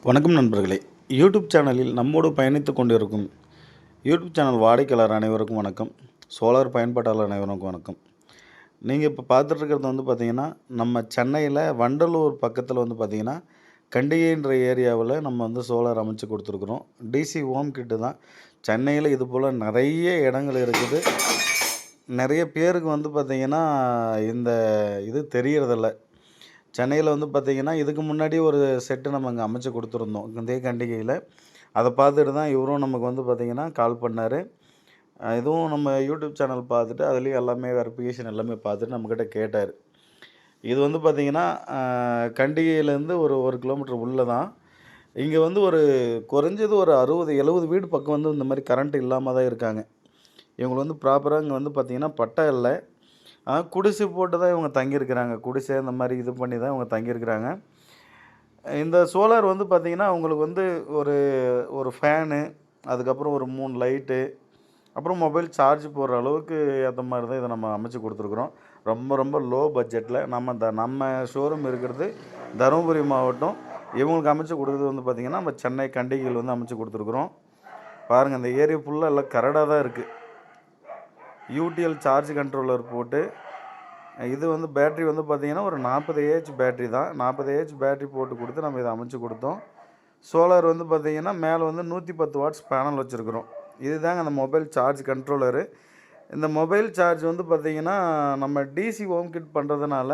வணக்கம் நண்பர்களே. யூடியூப் சேனலில் நம்மோடு பயணித்து கொண்டிருக்கும் யூடியூப் சேனல் வாடிக்கையாளர் அனைவருக்கும் வணக்கம். சோலார் பயன்பாட்டாளர் அனைவருக்கும் வணக்கம். நீங்கள் இப்போ பார்த்துட்ருக்கிறது வந்து பார்த்திங்கன்னா நம்ம சென்னையில் வண்டலூர் பக்கத்தில் வந்து பார்த்திங்கன்னா கண்டிகைன்ற ஏரியாவில் நம்ம வந்து சோலார் அமைச்சு கொடுத்துருக்குறோம். டிசி ஹோம் கிட்டு தான். சென்னையில் இது போல் நிறைய இடங்கள் இருக்குது. நிறைய பேருக்கு வந்து பார்த்திங்கன்னா இந்த இது தெரியறதில்ல. சென்னையில் வந்து பார்த்திங்கன்னா இதுக்கு முன்னாடி ஒரு செட்டு நம்ம இங்கே அமைச்சு கொடுத்துருந்தோம். இதே கண்டிகையில். அதை பார்த்துட்டு தான் இவரும் நமக்கு வந்து பார்த்திங்கன்னா கால் பண்ணார். இதுவும் நம்ம யூடியூப் சேனல் பார்த்துட்டு அதுலேயும் எல்லாமே வெரிஃபிகேஷன் எல்லாமே பார்த்துட்டு நம்மக்கிட்ட கேட்டார். இது வந்து பார்த்திங்கன்னா கண்டிகையிலேருந்து ஒரு ஒரு கிலோமீட்டர் உள்ளே தான். இங்கே வந்து ஒரு குறைஞ்சது ஒரு அறுபது எழுபது வீடு பக்கம் வந்து இந்த மாதிரி கரண்ட் இல்லாமல் தான் இருக்காங்க. இவங்களுக்கு வந்து ப்ராப்பராக இங்கே வந்து பார்த்திங்கன்னா பட்டா இல்லை. குடிசை போட்டு தான் இவங்க தங்கியிருக்கிறாங்க. குடிசை இந்த மாதிரி இது பண்ணி தான் இவங்க தங்கியிருக்கிறாங்க. இந்த சோலார் வந்து பார்த்திங்கன்னா அவங்களுக்கு வந்து ஒரு ஒரு ஃபேனு அதுக்கப்புறம் ஒரு மூணு லைட்டு அப்புறம் மொபைல் சார்ஜ் போடுற அளவுக்கு ஏற்ற மாதிரி தான் இதை நம்ம அமைச்சு கொடுத்துருக்குறோம். ரொம்ப ரொம்ப லோ பட்ஜெட்டில் நம்ம த நம்ம ஷோரூம் இருக்கிறது தருமபுரி மாவட்டம். இவங்களுக்கு அமைச்சு கொடுக்குறது வந்து பார்த்திங்கன்னா நம்ம சென்னை கண்டிகையில் வந்து அமைச்சு கொடுத்துருக்குறோம். பாருங்கள் இந்த ஏரியா ஃபுல்லாக எல்லாம் கரடாக தான் இருக்குது யூடிஎல் சார்ஜ் கண்ட்ரோலர் போட்டு இது வந்து பேட்ரி வந்து பார்த்திங்கன்னா ஒரு நாற்பது ஏஹெச் பேட்ரி தான். நாற்பது ஏஹெச் பேட்ரி போட்டு கொடுத்து நம்ம இதை அமைச்சு கொடுத்தோம். சோலார் வந்து பார்த்திங்கன்னா மேலே வந்து நூற்றி பத்து வாட்ஸ் பேனல் வச்சுருக்குறோம். இதுதாங்க அந்த மொபைல் சார்ஜ் கண்ட்ரோலரு இந்த மொபைல் சார்ஜ் வந்து பார்த்திங்கன்னா நம்ம டிசி ஹோம் கிட் பண்ணுறதுனால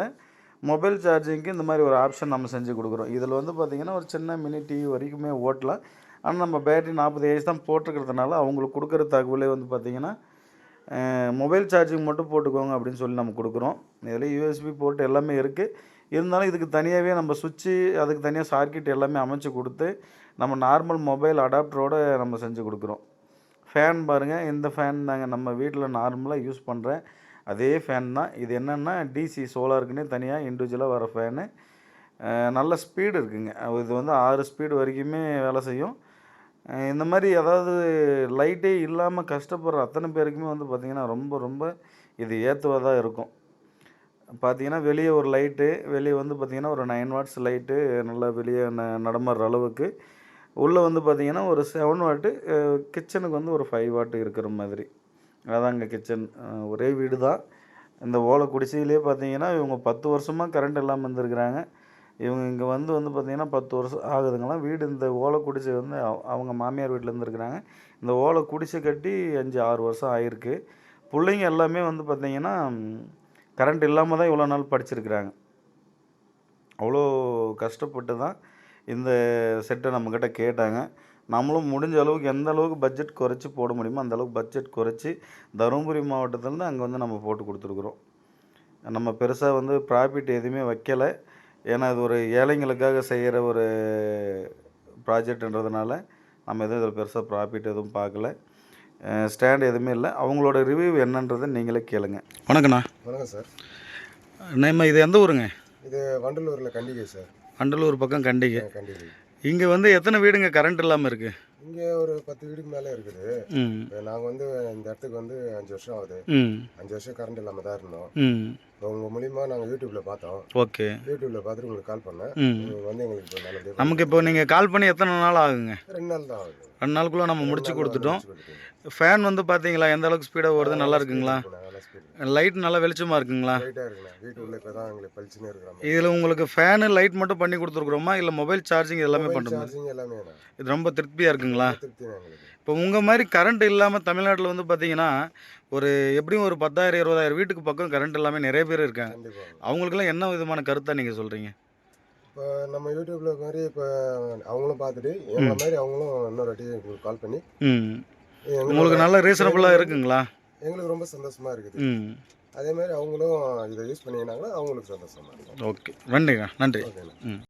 மொபைல் சார்ஜிங்க்கு இந்த மாதிரி ஒரு ஆப்ஷன் நம்ம செஞ்சு கொடுக்குறோம். இதில் வந்து பார்த்திங்கன்னா ஒரு சின்ன மினி டிவி வரைக்குமே ஓட்டலாம். ஆனால் நம்ம பேட்டரி நாற்பது ஏஜ் தான் போட்டிருக்கிறதுனால அவங்களுக்கு கொடுக்குற தகவலே வந்து பார்த்திங்கன்னா மொபைல் சார்ஜிங் மட்டும் போட்டுக்கோங்க அப்படின்னு சொல்லி நம்ம கொடுக்குறோம். இதில் யூஎஸ்பி போட்டு எல்லாமே இருக்குது இருந்தாலும் இதுக்கு தனியாகவே நம்ம சுவிட்சு அதுக்கு தனியாக சார்க்கிட் எல்லாமே அமைச்சு கொடுத்து நம்ம நார்மல் மொபைல் அடாப்டரோடு நம்ம செஞ்சு கொடுக்குறோம். ஃபேன் பாருங்கள் இந்த ஃபேன் தாங்க நம்ம வீட்டில் நார்மலாக யூஸ் பண்ணுறேன் அதே ஃபேன் தான். இது என்னென்னா டிசி சோலாருக்குன்னே தனியாக இண்டிவிஜுவலாக வர ஃபேனு நல்ல ஸ்பீடு இருக்குங்க. இது வந்து ஆறு ஸ்பீடு வரைக்குமே வேலை செய்யும். இந்த மாதிரி அதாவது லைட்டே இல்லாமல் கஷ்டப்படுற அத்தனை பேருக்குமே வந்து பார்த்திங்கன்னா ரொம்ப ரொம்ப இது ஏற்றுவதாக இருக்கும். பார்த்தீங்கன்னா வெளியே ஒரு லைட்டு வெளியே வந்து பார்த்திங்கன்னா ஒரு நைன் வாட்ஸ் லைட்டு நல்லா வெளியே ந நடமாடுற அளவுக்கு. உள்ளே வந்து பார்த்திங்கன்னா ஒரு செவன் வாட்டு கிச்சனுக்கு வந்து ஒரு ஃபைவ் வாட்டு இருக்கிற மாதிரி. அதாங்க கிச்சன். ஒரே வீடு தான் இந்த ஓலை குடிசையிலே பார்த்தீங்கன்னா இவங்க பத்து வருஷமாக கரண்ட் இல்லாமல் இருந்திருக்கிறாங்க. இவங்க இங்கே வந்து வந்து பார்த்திங்கன்னா பத்து வருஷம் ஆகுதுங்களாம் வீடு இந்த ஓலை குடிசை வந்து அவங்க மாமியார் வீட்டில் இருந்துருக்குறாங்க. இந்த ஓலை குடிசை கட்டி அஞ்சு ஆறு வருஷம் ஆகிருக்கு பிள்ளைங்க எல்லாமே வந்து பார்த்திங்கன்னா கரண்ட் இல்லாமல் தான் இவ்வளோ நாள் படிச்சிருக்கிறாங்க. அவ்வளோ கஷ்டப்பட்டு தான் இந்த செட்டை நம்மக்கிட்ட கேட்டாங்க. நம்மளும் முடிஞ்ச அளவுக்கு எந்த அளவுக்கு பட்ஜெட் குறைச்சி போட முடியுமோ அந்த அளவுக்கு பட்ஜெட் குறைச்சி தருமபுரி மாவட்டத்துலேருந்து அங்கே வந்து நம்ம போட்டு கொடுத்துருக்குறோம். நம்ம பெருசாக வந்து ப்ராஃபிட் எதுவுமே வைக்கலை. ஏன்னா இது ஒரு ஏழைங்களுக்காக செய்கிற ஒரு ப்ராஜெக்ட்ன்றதுனால நம்ம எதுவும் இதில் பெருசாக ப்ராஃபிட் எதுவும் பார்க்கல. ஸ்டாண்ட் எதுவுமே இல்லை. அவங்களோட ரிவ்யூ என்னன்றதை நீங்களே கேளுங்க. வணக்கண்ணா வணக்கம் சார். நம்ம இது எந்த ஊருங்க? இது வண்டலூரில் கண்டிகை சார். அண்டலூர் பக்கம் கண்டிகை. கண்டிகை. இங்கே வந்து எத்தனை வீடுங்க கரண்ட் இல்லாமல் இருக்குது இங்கே ஒரு பத்து வீடுக்கு மேலே இருக்குது. நாங்கள் வந்து இந்த இடத்துக்கு வந்து அஞ்சு வருஷம் ஆகுது. அஞ்சு வருஷம் கரண்ட் இல்லாமல் தான் இருந்தோம். உங்கள் மூலியமாக நாங்கள் யூடியூப்பில் பார்த்தோம். ஓகே. யூடியூப்பில் பார்த்துட்டு உங்களுக்கு கால் பண்ணேன். வந்து எங்களுக்கு நமக்கு இப்போ நீங்கள் கால் பண்ணி எத்தனை நாள் ஆகுங்க? ரெண்டு நாள் தான் ஆகுது. ரெண்டு நாளுக்குள்ளே நம்ம முடிச்சு கொடுத்துட்டோம். ஃபேன் வந்து பார்த்தீங்களா? எந்த அளவுக்கு ஸ்பீடாக ஓடுது? நல்லா இருக்குங்களா? லைட் நல்லா வெளிச்சமாக இருக்குங்களா? இதில் உங்களுக்கு ஃபேனு லைட் மட்டும் பண்ணி கொடுத்துருக்குறோமா? இல்லை மொபைல் சார்ஜிங் எல்லாமே பண்ணுற மாதிரி சார்ஜிங் எல்லாமே தான். இது ரொம்ப திருப்தியாக இருக்குங்களா? இப்போ உங்கள் மாதிரி கரண்ட் இல்லாமல் தமிழ்நாட்டில் வந்து பார்த்தீங்கன்னா ஒரு எப்படியும் ஒரு பத்தாயிரம் இருபதாயிரம் வீட்டுக்கு பக்கம் கரண்ட் இல்லாமல் நிறைய பேர் இருக்காங்க. கண்டிப்பாக அவங்களுக்கெல்லாம் என்ன விதமான கருத்தாக நீங்கள் சொல்கிறீங்க இப்போ நம்ம யூடியூப்ல மாதிரி இப்போ அவங்களும் பார்த்துட்டு எங்களை மாதிரி அவங்களும் இன்னொரு வாட்டி கால் பண்ணி உங்களுக்கு நல்ல ரீசனபுளாக இருக்குங்களா? எங்களுக்கு ரொம்ப சந்தோஷமா இருக்குது. அதே மாதிரி அவங்களும் இதை யூஸ் பண்ணிக்கினாங்கன்னா அவங்களுக்கு சந்தோஷமா இருக்கும். ஓகே. நன்றிங்க நன்றி.